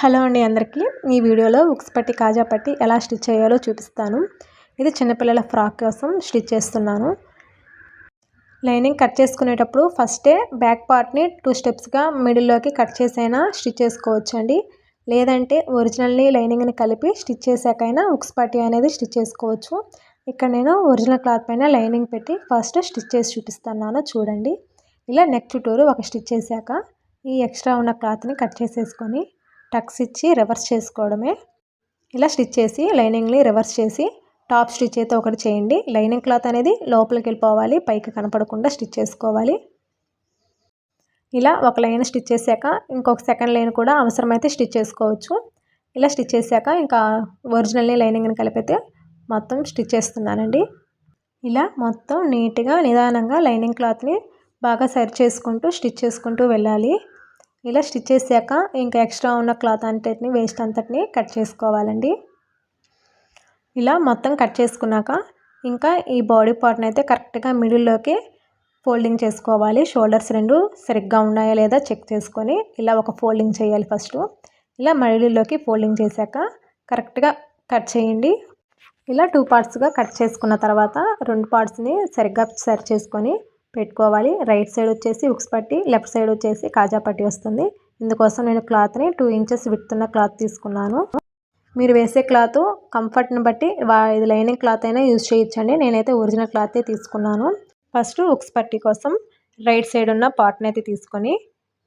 Hello అండి అందరికీ. ఈ వీడియోలో ఉక్స్ పట్టి కాజా పట్టి ఎలా స్టిచ్ చేయాలో చూపిస్తాను. ఇది చిన్నపిల్లల ఫ్రాక్ కోసం స్టిచ్ చేస్తున్నాను. లైనింగ్ కట్ చేసుకునేటప్పుడు ఫస్టే బ్యాక్ పార్ట్ని టూ స్టెప్స్గా మిడిల్లోకి కట్ చేసైనా స్టిచ్ చేసుకోవచ్చు అండి లేదంటే ఒరిజినల్ని లైనింగ్ని కలిపి స్టిచ్ చేశాకైనా ఉక్స్ పట్టి అనేది స్టిచ్ చేసుకోవచ్చు. ఇక్కడ నేను ఒరిజినల్ క్లాత్ పైన లైనింగ్ పెట్టి ఫస్ట్ స్టిచ్ చేసి చూపిస్తున్నాను చూడండి. ఇలా నెక్ చుట్టూరు ఒక స్టిచ్ చేశాక ఈ ఎక్స్ట్రా ఉన్న క్లాత్ని కట్ చేసేసుకొని టక్స్ ఇచ్చి రివర్స్ చేసుకోవడమే. ఇలా స్టిచ్ చేసి లైనింగ్ని రివర్స్ చేసి టాప్ స్టిచ్ అయితే ఒకటి చేయండి. లైనింగ్ క్లాత్ అనేది లోపలికి వెళ్ళిపోవాలి పైకి కనపడకుండా స్టిచ్ చేసుకోవాలి. ఇలా ఒక లైన్ స్టిచ్ చేశాక ఇంకొక సెకండ్ లైన్ కూడా అవసరమైతే స్టిచ్ చేసుకోవచ్చు. ఇలా స్టిచ్ చేశాక ఇంకా ఒరిజినల్ని లైనింగ్ని కలిపితే మొత్తం స్టిచ్ చేస్తున్నానండి. ఇలా మొత్తం నీట్గా నిదానంగా లైనింగ్ క్లాత్ని బాగా సరి చేసుకుంటూ స్టిచ్ చేసుకుంటూ వెళ్ళాలి. ఇలా స్టిచ్ చేసాక ఇంకా ఎక్స్ట్రా ఉన్న క్లాత్ అంతటిని వేస్ట్ అంతటిని కట్ చేసుకోవాలండి. ఇలా మొత్తం కట్ చేసుకున్నాక ఇంకా ఈ బాడీ పార్ట్ని అయితే కరెక్ట్గా మిడిల్లోకి ఫోల్డింగ్ చేసుకోవాలి. షోల్డర్స్ రెండు సరిగ్గా ఉన్నాయా లేదా చెక్ చేసుకొని ఇలా ఒక ఫోల్డింగ్ చేయాలి ఫస్ట్. ఇలా మిడిల్లోకి ఫోల్డింగ్ చేశాక కరెక్ట్గా కట్ చేయండి. ఇలా టూ పార్ట్స్గా కట్ చేసుకున్న తర్వాత రెండు పార్ట్స్ని సరిగ్గా సరి చేసుకొని పెట్టుకోవాలి. రైట్ సైడ్ వచ్చేసి ఉక్స్ పట్టి లెఫ్ట్ సైడ్ వచ్చేసి కాజా పట్టి వస్తుంది. ఇందుకోసం నేను క్లాత్ని టూ ఇంచెస్ విడుతున్న క్లాత్ తీసుకున్నాను. మీరు వేసే క్లాత్ కంఫర్ట్ని బట్టి ఇది లైనింగ్ క్లాత్ అయినా యూజ్ చేయొచ్చండి. నేనైతే ఒరిజినల్ క్లాతే తీసుకున్నాను. ఫస్ట్ ఉక్స్ పట్టి కోసం రైట్ సైడ్ ఉన్న పార్ట్ని అయితే తీసుకొని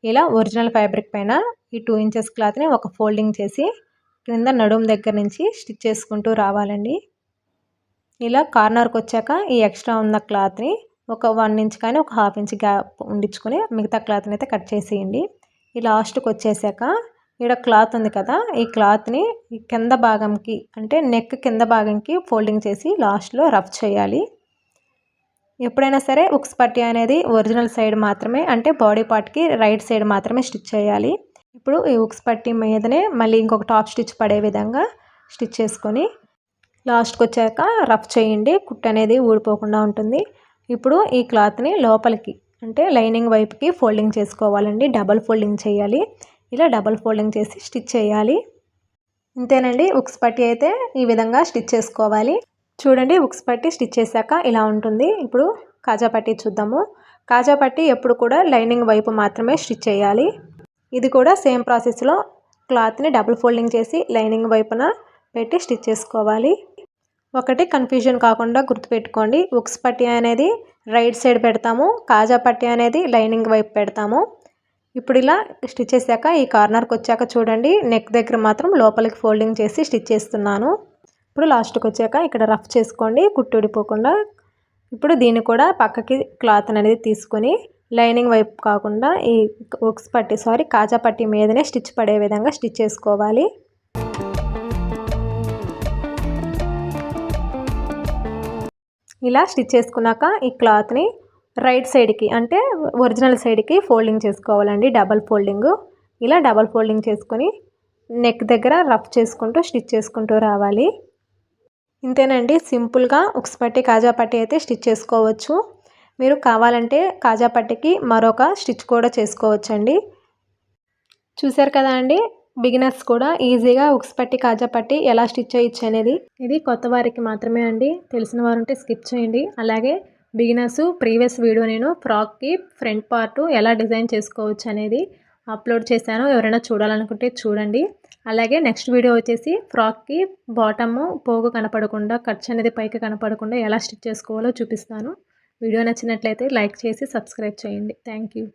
ఇలా ఒరిజినల్ ఫ్యాబ్రిక్ పైన ఈ టూ ఇంచెస్ క్లాత్ని ఒక ఫోల్డింగ్ చేసి క్రింద నడుము దగ్గర నుంచి స్టిచ్ చేసుకుంటూ రావాలండి. ఇలా కార్నర్కి వచ్చాక ఈ ఎక్స్ట్రా ఉన్న క్లాత్ని ఒక వన్ ఇంచ్ కానీ ఒక హాఫ్ ఇంచ్ గ్యాప్ ఉండించుకొని మిగతా క్లాత్ని అయితే కట్ చేసేయండి. ఈ లాస్ట్కి వచ్చేసాక ఇక్కడ క్లాత్ ఉంది కదా ఈ క్లాత్ని కింద భాగంకి అంటే నెక్ కింద భాగంకి ఫోల్డింగ్ చేసి లాస్ట్లో రఫ్ చేయాలి. ఎప్పుడైనా సరే ఉక్స్ పట్టి అనేది ఒరిజినల్ సైడ్ మాత్రమే అంటే బాడీ పార్ట్కి రైట్ సైడ్ మాత్రమే స్టిచ్ చేయాలి. ఇప్పుడు ఈ ఉక్స్ పట్టి మీదనే మళ్ళీ ఇంకొక టాప్ స్టిచ్ పడే విధంగా స్టిచ్ చేసుకొని లాస్ట్కి వచ్చాక రఫ్ చేయండి. కుట్ అనేది ఊడిపోకుండా ఉంటుంది. ఇప్పుడు ఈ క్లాత్ని లోపలికి అంటే లైనింగ్ వైపుకి ఫోల్డింగ్ చేసుకోవాలండి. డబల్ ఫోల్డింగ్ చేయాలి. ఇలా డబల్ ఫోల్డింగ్ చేసి స్టిచ్ చేయాలి. ఇంతేనండి. ఉక్స్ పట్టి అయితే ఈ విధంగా స్టిచ్ చేసుకోవాలి. చూడండి ఉక్స్ పట్టి స్టిచ్ చేశాక ఇలా ఉంటుంది. ఇప్పుడు కాజా పట్టి చూద్దాము. కాజా పట్టి ఎప్పుడు కూడా లైనింగ్ వైపు మాత్రమే స్టిచ్ చేయాలి. ఇది కూడా సేమ్ ప్రాసెస్లో క్లాత్ని డబుల్ ఫోల్డింగ్ చేసి లైనింగ్ వైపున పెట్టి స్టిచ్ చేసుకోవాలి. ఒకటి కన్ఫ్యూజన్ కాకుండా గుర్తుపెట్టుకోండి. ఉక్స్ పట్టి అనేది రైట్ సైడ్ పెడతాము. కాజా పట్టి అనేది లైనింగ్ వైపు పెడతాము. ఇప్పుడు ఇలా స్టిచ్ చేశాక ఈ కార్నర్కి వచ్చాక చూడండి. నెక్ దగ్గర మాత్రం లోపలికి ఫోల్డింగ్ చేసి స్టిచ్ చేస్తున్నాను. ఇప్పుడు లాస్ట్కి వచ్చాక ఇక్కడ రఫ్ చేసుకోండి. కుట్టుడిపోకుండా ఇప్పుడు దీన్ని కూడా పక్కకి క్లాత్ అనేది తీసుకొని లైనింగ్ వైపు కాకుండా ఈ ఉక్స్ పట్టి సారీ కాజా పట్టి మీదనే స్టిచ్ పడే విధంగా స్టిచ్ చేసుకోవాలి. ఇలా స్టిచ్ చేసుకున్నాక ఈ క్లాత్ని రైట్ సైడ్కి అంటే ఒరిజినల్ సైడ్కి ఫోల్డింగ్ చేసుకోవాలండి డబల్ ఫోల్డింగ్. ఇలా డబల్ ఫోల్డింగ్ చేసుకొని నెక్ దగ్గర రఫ్ చేసుకుంటూ స్టిచ్ చేసుకుంటూ రావాలి. ఇంతేనండి సింపుల్గా ఉక్స్ పట్టి కాజా పట్టి అయితే స్టిచ్ చేసుకోవచ్చు. మీరు కావాలంటే కాజా పట్టికి మరొక స్టిచ్ కూడా చేసుకోవచ్చండి. చూసారు కదా అండి బిగినర్స్ కూడా ఈజీగా ఉక్స్ పట్టి కాజా పట్టి ఎలా స్టిచ్ చేయొచ్చు అనేది ఇది కొత్త వారికి మాత్రమే అండి. తెలిసిన వారు ఉంటే స్కిప్ చేయండి. అలాగే బిగినర్స్ ప్రీవియస్ వీడియో నేను ఫ్రాక్కి ఫ్రంట్ పార్ట్ ఎలా డిజైన్ చేసుకోవచ్చు అనేది అప్లోడ్ చేశాను. ఎవరైనా చూడాలనుకుంటే చూడండి. అలాగే నెక్స్ట్ వీడియో వచ్చేసి ఫ్రాక్కి బాటమ్ పోగు కనపడకుండా ఖర్చు అనేది పైకి కనపడకుండా ఎలా స్టిచ్ చేసుకోవాలో చూపిస్తాను. వీడియో నచ్చినట్లయితే లైక్ చేసి సబ్స్క్రైబ్ చేయండి. Thank you.